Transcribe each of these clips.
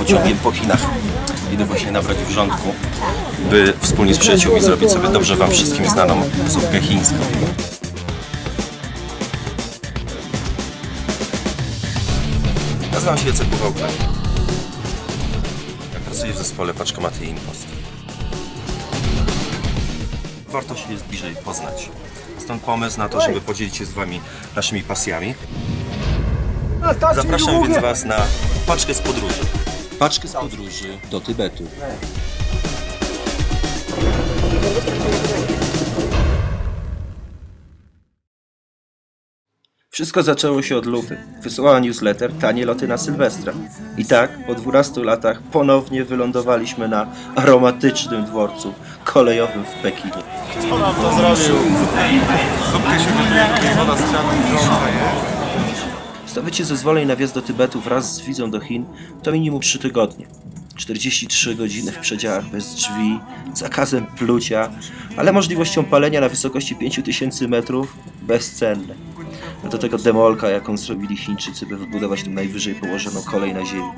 pociągiem po Chinach. Idę właśnie nabrać wrzątku, by wspólnie z przyjaciółmi zrobić sobie dobrze Wam wszystkim znaną zupkę chińską. Nazywam się Jacek Puwałka. Ja pracuję w zespole Paczkomaty Impost. Warto się jest bliżej poznać. Stąd pomysł na to, żeby podzielić się z Wami naszymi pasjami. Zapraszam więc Was na paczkę z podróży. Paczkę z podróży do Tybetu. Wszystko zaczęło się od Lufy. Wysłała newsletter Tanie loty na Sylwestra. I tak, po 12 latach ponownie wylądowaliśmy na aromatycznym dworcu kolejowym w Pekinie. Kto nam to zrobił? Zupkę się tutaj woda z wrząca jest. Zdobycie zezwoleń na wjazd do Tybetu wraz z wizą do Chin to minimum 3 tygodnie. 43 godziny w przedziałach bez drzwi, zakazem plucia, ale możliwością palenia na wysokości 5000 metrów bezcenne. A do tego demolka, jaką zrobili Chińczycy, by wybudować tę najwyżej położoną kolej na ziemi.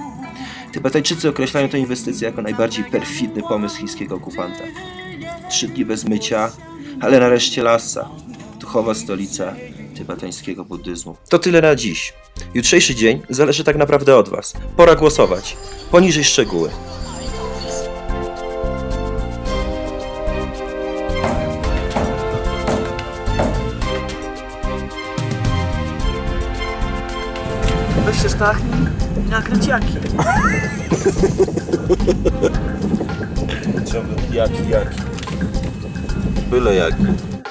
Tybetańczycy określają tę inwestycję jako najbardziej perfidny pomysł chińskiego okupanta. Trzy dni bez mycia, ale nareszcie Lhasa, duchowa stolica tybetańskiego buddyzmu. To tyle na dziś. Jutrzejszy dzień zależy tak naprawdę od Was. Pora głosować. Poniżej szczegóły. Weź się sztachnij i nakręć jaki. Jaki, jaki? Byle jaki.